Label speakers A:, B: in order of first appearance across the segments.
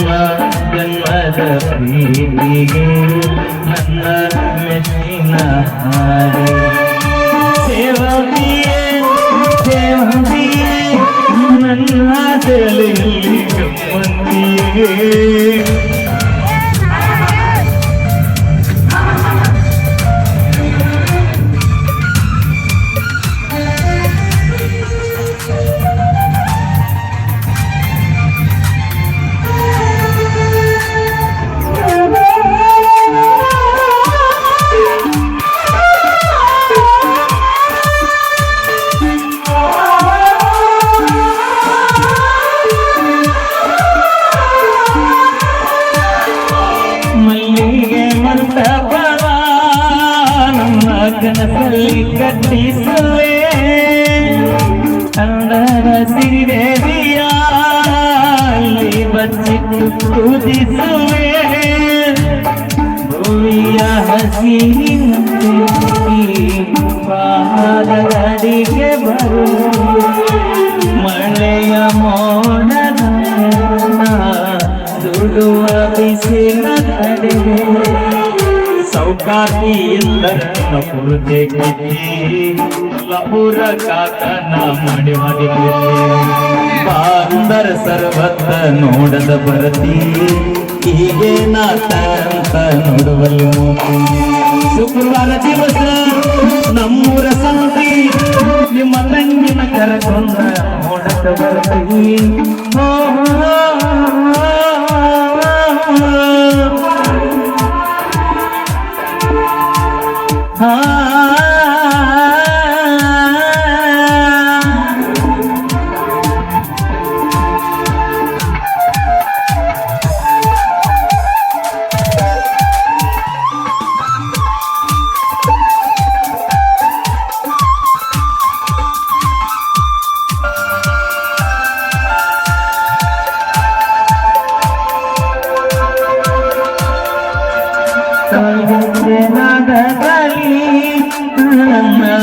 A: ಜನ್ಮ ಜನ್ಮದ ಪ್ರೀತಿಗೆ ನನ್ನ ಮೆಚ್ಚಿನ ಹಾಡು. ಸೇವಕಿಯೇ ಮಂಟಪವ ನಮ್ಮ ಕನಸಲ್ಲಿ ಕಟ್ಟಿಸುವೆ ಅಂದರ ಸಿರಿದೇವಿಯ ಅಲ್ಲಿ ಬಚ್ಚಿಟ್ಟು ಪೂಜಿಸುವೆ ಭೂಮಿಯ ಹಸಿರಿನಂತೆ ಪಾದಗಡಿಗೆ ಬರು ಮಳೆಯ ಮೋಡದ ದುಡುವ ಬಿಸಿಲ ಕಡಿಮೆ ಬಾಂದರ ಸರ್ವತ್ತ ನೋಡದ ಬರತಿ ಹೀಗೆ ನಾಟ ನೋಡುವಲ್ಲ ಶುಕ್ರವಾರ ದಿವಸ ನಮ್ಮೂರ ಸಂತಿ ನಿಮ್ಮ ತಂಗಿನ ಕರಕೊಂಡ ನೋಡಕ ಬರ್ತೀವಿ ಓ,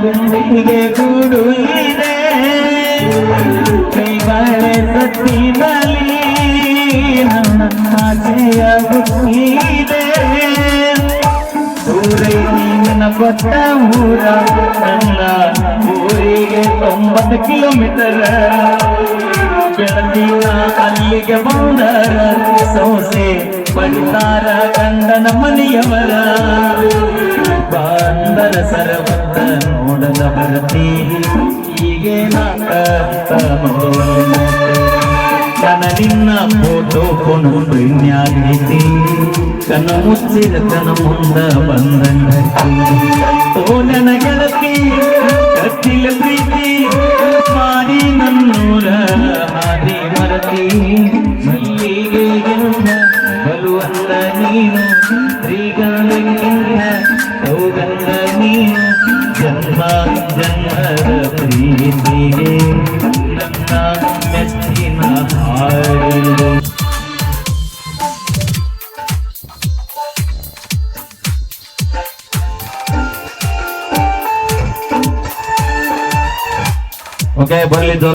A: ಗುಂಡಿಗೆ ಗೂಡು ಇದೆ. ಕೈಬಾಳೆ ಸತ್ತಿನಲ್ಲಿ ನನ್ನ ಆಸೆಯ ಸೂರೈ ನಿನ್ನ ಕೊಟ್ಟ ಊರ, ನನ್ನ ಊರಿಗೆ ತೊಂಬತ್ತು ಕಿಲೋಮೀಟರ್. ಬೆಳಗಿನ ಅಲ್ಲಿಗೆ ಬಂದರ ಸೌಸೆ ಬಡಿತಾರ ಕಂಡನ ಮನೆಯವರ. ಬಾಂಧರ ಸರವತ್ತ ನೋಡದ ಬರತಿ ಹೀಗೆ ಕನ ನಿನ್ನ ಫೋಟೋ ಕೊಂಡು ಪ್ರೇಮ್ಯಾಗೈತಿ ಕನ ಮುಚ್ಚಿದ ಕನ ಮುಂದ ಬಂದಿ ಓ ನನ್ನ ಗೆಳತಿ ಕತ್ತಿಲ ಪ್ರೀತಿ. ಮಾಡಿ ನನ್ನೂರ ಹಾದಿ ಮರತಿ. ನೀನು ಶ್ರೀಗಂಧ ಸೌಗಂಧ ನೀನು ಜನ್ಮ ಜನ್ಮದ ಪ್ರೀತಿಗೆ ನನ್ನ ಮೆಚ್ಚಿನ ಹಾಡು ಓಕೆ ಬರ್ಲಿ